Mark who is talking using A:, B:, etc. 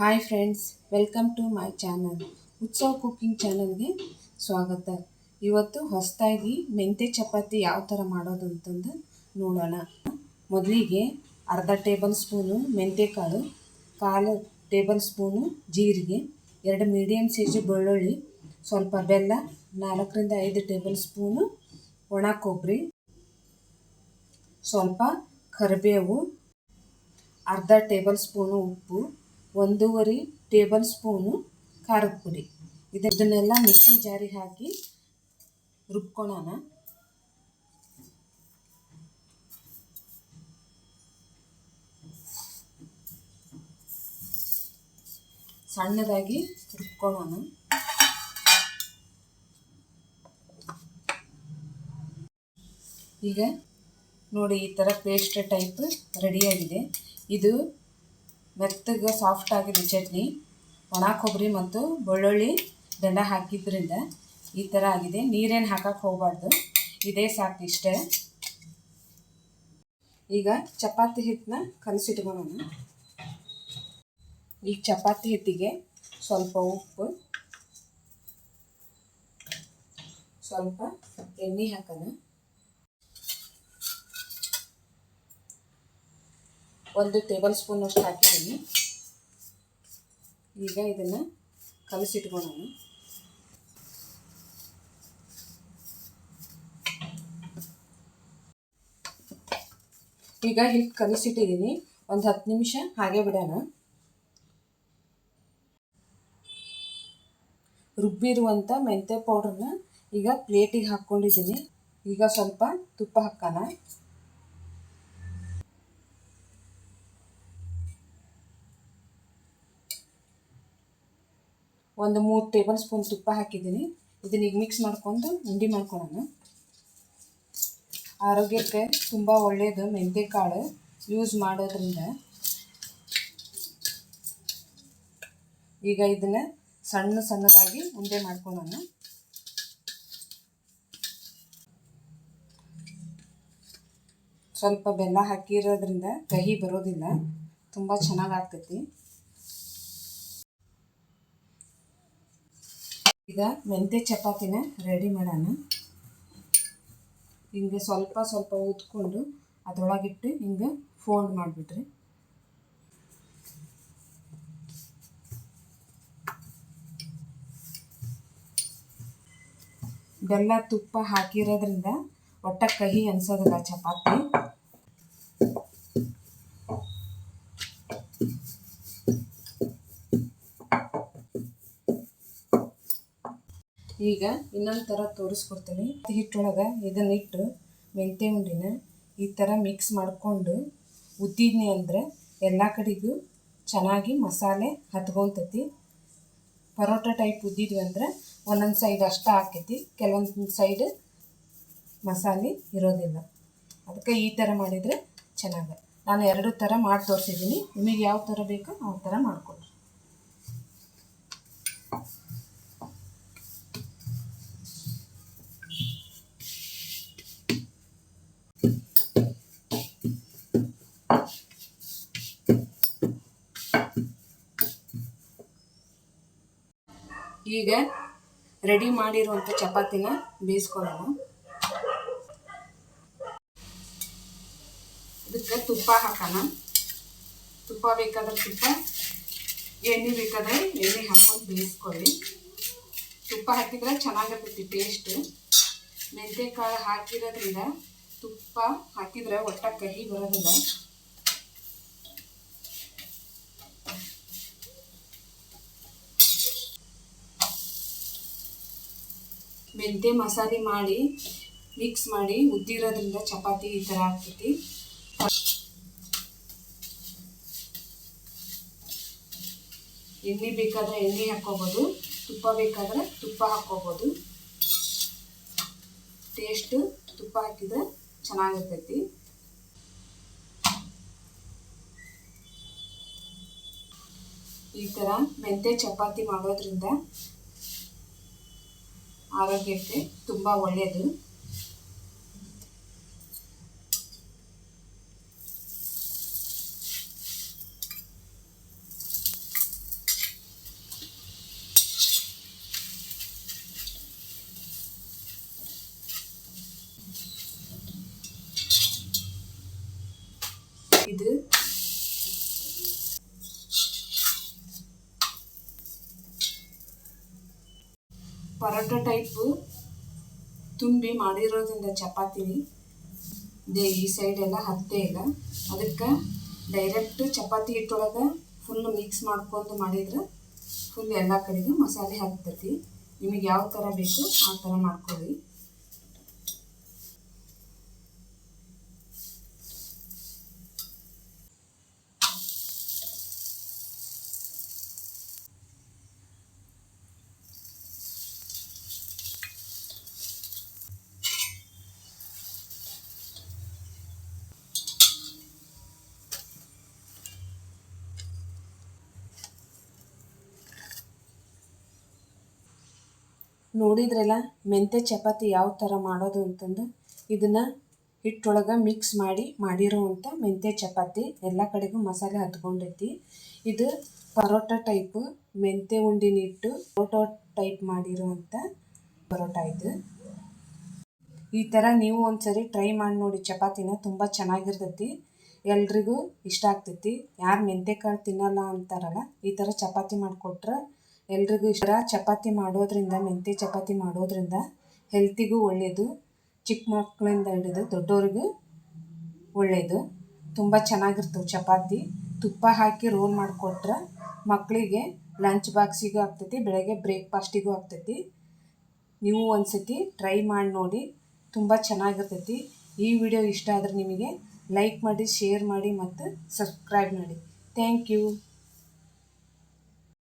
A: Hi friends welcome to my channel Utsava cooking ಚಾನಲ್ಗೆ ಸ್ವಾಗತ. ಇವತ್ತು ಹೊಸದಾಗಿ ಮೆಂತೆ ಚಪಾತಿ ಯಾವ ಥರ ಮಾಡೋದು ಅಂತಂದು ನೋಡೋಣ. ಮೊದಲಿಗೆ ಅರ್ಧ ಟೇಬಲ್ ಸ್ಪೂನು ಮೆಂತೆಕಾಳು ಕಾಲು ಟೇಬಲ್ ಸ್ಪೂನು ಜೀರಿಗೆ, ಎರಡು ಮೀಡಿಯಮ್ ಸೈಜು ಬೆಳ್ಳುಳ್ಳಿ, ಸ್ವಲ್ಪ ಬೆಲ್ಲ, ನಾಲ್ಕರಿಂದ ಐದು ಟೇಬಲ್ ಸ್ಪೂನು ಒಣ ಕೊಬ್ಬರಿ, ಸ್ವಲ್ಪ ಕರಿಬೇವು, ಅರ್ಧ ಟೇಬಲ್ ಸ್ಪೂನು ಉಪ್ಪು ಒಂದೂವರೆ ಟೇಬಲ್ ಸ್ಪೂನು ಖಾರದ ಪುಡಿ. ಇದನ್ನೆಲ್ಲ ಮಿಕ್ಸಿ ಜಾರಿ ಹಾಕಿ ರುಬ್ಕೊಳ್ಳೋಣ. ಸಣ್ಣದಾಗಿ ರುಬ್ಕೊಳ್ಳೋಣ. ಈಗ ನೋಡಿ ಈ ಥರ ಪೇಸ್ಟ್ ಟೈಪ್ ರೆಡಿಯಾಗಿದೆ ಇದು ಮೆತ್ತಗೆ ಸಾಫ್ಟ್ ಆಗಿದೆ ಚಟ್ನಿ. ಒಣ ಕೊಬ್ಬರಿ ಮತ್ತು ಬೆಳ್ಳುಳ್ಳಿ ದಂಡ ಹಾಕಿದ್ರಿಂದ ಈ ಥರ ಆಗಿದೆ. ನೀರೇನು ಹಾಕಕ್ಕೆ ಹೋಗಬಾರ್ದು. ಇದೇ ಸಾಕು ಇಷ್ಟೇ. ಈಗ ಚಪಾತಿ ಹಿಟ್ಟನ್ನ ಕಲಸಿಟ್ಕೊಳ್ಳೋಣ ಈಗ ಚಪಾತಿ ಹಿಟ್ಟಿಗೆ ಸ್ವಲ್ಪ ಉಪ್ಪು, ಸ್ವಲ್ಪ ಎಣ್ಣೆ ಹಾಕೋಣ. ಒಂದು ಟೇಬಲ್ ಸ್ಪೂನ್ ಅಷ್ಟು ಹಾಕಿದ್ದೀನಿ. ಈಗ ಇದನ್ನು ಕಲಸಿಟ್ಕೊಳ್ಳೋಣ. ಈಗ ಹಿಟ್ಟು ಕಲಸಿಟ್ಟಿದ್ದೀನಿ. ಒಂದು ಹತ್ತು ನಿಮಿಷ ಹಾಗೆ ಬಿಡೋಣ. ರುಬ್ಬಿರುವಂಥ ಮೆಂತ್ಯ ಪೌಡ್ರನ್ನ ಈಗ ಪ್ಲೇಟಿಗೆ ಹಾಕ್ಕೊಂಡಿದ್ದೀನಿ. ಈಗ ಸ್ವಲ್ಪ ತುಪ್ಪ ಹಾಕೋಣ. ಒಂದು ಮೂರು ಟೇಬಲ್ ಸ್ಪೂನ್ ತುಪ್ಪ ಹಾಕಿದ್ದೀನಿ. ಇದನ್ನ ಈಗ ಮಿಕ್ಸ್ ಮಾಡ್ಕೊಂಡು ಉಂಡೆ ಮಾಡ್ಕೊಳ್ಳೋಣ ಆರೋಗ್ಯಕ್ಕೆ ತುಂಬ ಒಳ್ಳೆಯದು ಮೆಂತ್ಯಕಾಳು ಯೂಸ್ ಮಾಡೋದ್ರಿಂದ. ಈಗ ಇದನ್ನು ಸಣ್ಣ ಸಣ್ಣದಾಗಿ ಉಂಡೆ ಮಾಡ್ಕೊಳ್ಳೋಣ ಸ್ವಲ್ಪ ಬೆಲ್ಲ ಹಾಕಿರೋದ್ರಿಂದ ಕಹಿ ಬರೋದಿಲ್ಲ. ತುಂಬ ಚೆನ್ನಾಗಿ ಆಗ್ತೈತಿ ಈಗ ಮೆಂತೆ ಚಪಾತಿನ ರೆಡಿ ಮಾಡೋಣ. ಹಿಂಗೆ ಸ್ವಲ್ಪ ಸ್ವಲ್ಪ ಊದ್ಕೊಂಡು ಅದರೊಳಗಿಟ್ಟು ಹಿಂಗೆ ಫೋಲ್ಡ್ ಮಾಡಿಬಿಟ್ರಿ ಬೆಲ್ಲ ತುಪ್ಪ ಹಾಕಿರೋದ್ರಿಂದ ಒಟ್ಟ ಕಹಿ ಅನ್ಸೋದಿಲ್ಲ ಚಪಾತಿ. ಈಗ ಇನ್ನೊಂದು ಥರ ತೋರಿಸ್ಕೊಡ್ತೀನಿ. ಹಿಟ್ಟೊಳಗೆ ಇದನ್ನಿಟ್ಟು ಮೆಂತ್ಯ ಉಂಡಿನ ಈ ಥರ ಮಿಕ್ಸ್ ಮಾಡಿಕೊಂಡು ಉದ್ದಿದ್ನಿ ಅಂದರೆ ಎಲ್ಲ ಕಡೆಗೂ ಚೆನ್ನಾಗಿ ಮಸಾಲೆ ಹತ್ಕೊಂತೈತಿ. ಪರೋಟ ಟೈಪ್ ಉದ್ದಿದ್ವಿ ಅಂದ್ರೆ ಒಂದೊಂದು ಸೈಡ್ ಅಷ್ಟು ಹಾಕೈತಿ, ಕೆಲವೊಂದು ಸೈಡ್ ಮಸಾಲೆ ಇರೋದಿಲ್ಲ. ಅದಕ್ಕೆ ಈ ಥರ ಮಾಡಿದರೆ ಚೆನ್ನಾಗಿ. ನಾನು ಎರಡು ಥರ ಮಾಡಿ ತೋರಿಸಿದ್ದೀನಿ. ನಿಮಗೆ ಯಾವ ಥರ ಬೇಕೋ ಆ ಥರ ಮಾಡಿಕೊಡ್ರಿ ಈಗ ರೆಡಿ ಮಾಡಿರುವಂಥ ಚಪಾತಿನ ಬೇಯಿಸ್ಕೊಳ್ಳೋಣ. ಇದಕ್ಕೆ ತುಪ್ಪ ಹಾಕೋಣ. ತುಪ್ಪ ಬೇಕಾದ್ರೆ ತುಪ್ಪ, ಎಣ್ಣೆ ಬೇಕಾದ್ರೆ ಎಣ್ಣೆ ಹಾಕೊಂಡು ಬೇಯಿಸ್ಕೊಳ್ಳಿ. ತುಪ್ಪ ಹಾಕಿದ್ರೆ ಚೆನ್ನಾಗಿರ್ತೈತಿ ಟೇಸ್ಟ್ ಮೆಂತ್ಯಕಾಳು ಹಾಕಿರೋದ್ರಿಂದ ತುಪ್ಪ ಹಾಕಿದ್ರೆ ಒಟ್ಟ ಕಹಿ ಬರೋದಿಲ್ಲ. ಮೆಂತ್ಯ ಮಸಾಲೆ ಮಾಡಿ ಮಿಕ್ಸ್ ಮಾಡಿ ಉದ್ದಿರೋದ್ರಿಂದ ಚಪಾತಿ ಈ ಥರ ಆಗ್ತೈತಿ. ಎಣ್ಣೆ ಬೇಕಾದ್ರೆ ಎಣ್ಣೆ ಹಾಕ್ಕೋಬೋದು, ತುಪ್ಪ ಬೇಕಾದ್ರೆ ತುಪ್ಪ ಹಾಕ್ಕೋಬೋದು. ಟೇಸ್ಟ್ ತುಪ್ಪ ಹಾಕಿದ್ರೆ ಚೆನ್ನಾಗಿರ್ತೈತಿ. ಈ ಥರ ಮೆಂತೆ ಚಪಾತಿ ಮಾಡೋದ್ರಿಂದ ಆರೋಗ್ಯಕ್ಕೆ ತುಂಬ ಒಳ್ಳೆಯದು ಪರೋಟ ಟೈಪು ತುಂಬಿ ಮಾಡಿರೋದ್ರಿಂದ ಚಪಾತಿ ದೇ ಈ ಸೈಡ್ ಎಲ್ಲ ಹತ್ತೇ ಇಲ್ಲ. ಅದಕ್ಕೆ ಡೈರೆಕ್ಟ್ ಚಪಾತಿ ಹಿಟ್ಟೊಳಗೆ ಫುಲ್ ಮಿಕ್ಸ್ ಮಾಡ್ಕೊಂಡು ಮಾಡಿದ್ರೆ ಫುಲ್ ಎಲ್ಲ ಕಡೆಗೂ ಮಸಾಲೆ ಹಾಕ್ತೈತಿ ನಿಮಗೆ ಯಾವ ಥರ ಬೇಕು ಆ ಥರ ಮಾಡ್ಕೊಳ್ಳಿ. ನೋಡಿದ್ರಲ್ಲ ಮೆಂತೆ ಚಪಾತಿ ಯಾವ ಥರ ಮಾಡೋದು ಅಂತಂದು, ಇದನ್ನು ಹಿಟ್ಟೊಳಗೆ ಮಿಕ್ಸ್ ಮಾಡಿ ಮಾಡಿರುವಂಥ ಮೆಂತೆ ಚಪಾತಿ ಎಲ್ಲ ಕಡೆಗೂ ಮಸಾಲೆ ಹತ್ಕೊಂಡೈತಿ ಇದು ಪರೋಟ ಟೈಪು ಮೆಂತೆ ಉಂಡಿನ ಹಿಟ್ಟು ಪರೋಟ ಟೈಪ್ ಮಾಡಿರೋವಂಥ ಪರೋಟ ಇದು. ಈ ಥರ ನೀವು ಒಂದ್ಸರಿ ಟ್ರೈ ಮಾಡಿ ನೋಡಿ, ಚಪಾತಿನ ತುಂಬ ಚೆನ್ನಾಗಿರ್ತೈತಿ, ಎಲ್ರಿಗೂ ಇಷ್ಟ ಆಗ್ತೈತಿ. ಯಾರು ಮೆಂತ್ಯಕಾಳು ತಿನ್ನಲ್ಲ ಅಂತಾರಲ್ಲ, ಈ ಥರ ಚಪಾತಿ ಮಾಡಿಕೊಟ್ರೆ ಎಲ್ರಿಗೂ ಇಷ್ಟ ಚಪಾತಿ ಮಾಡೋದ್ರಿಂದ, ಮೆಂತ್ಯ ಚಪಾತಿ ಮಾಡೋದ್ರಿಂದ ಹೆಲ್ತಿಗೂ ಒಳ್ಳೆಯದು ಚಿಕ್ಕ ಮಕ್ಕಳಿಂದ ಹಿಡಿದು ದೊಡ್ಡವ್ರಿಗೂ ಒಳ್ಳೆಯದು ತುಂಬ ಚೆನ್ನಾಗಿರ್ತವೆ ಚಪಾತಿ. ತುಪ್ಪ ಹಾಕಿ ರೋಲ್ ಮಾಡಿಕೊಟ್ರೆ ಮಕ್ಕಳಿಗೆ ಲಂಚ್ ಬಾಕ್ಸಿಗೂ ಆಗ್ತೈತಿ, ಬೆಳಗ್ಗೆ ಬ್ರೇಕ್ಫಾಸ್ಟಿಗೂ ಆಗ್ತೈತಿ. ನೀವು ಒಂದು ಸತಿ ಟ್ರೈ ಮಾಡಿ ನೋಡಿ, ತುಂಬ ಚೆನ್ನಾಗಿರ್ತೈತಿ. ಈ ವಿಡಿಯೋ ಇಷ್ಟ ಆದರೆ ನಿಮಗೆ ಲೈಕ್ ಮಾಡಿ, ಶೇರ್ ಮಾಡಿ ಮತ್ತು ಸಬ್ಸ್ಕ್ರೈಬ್ ಮಾಡಿ. Thank you.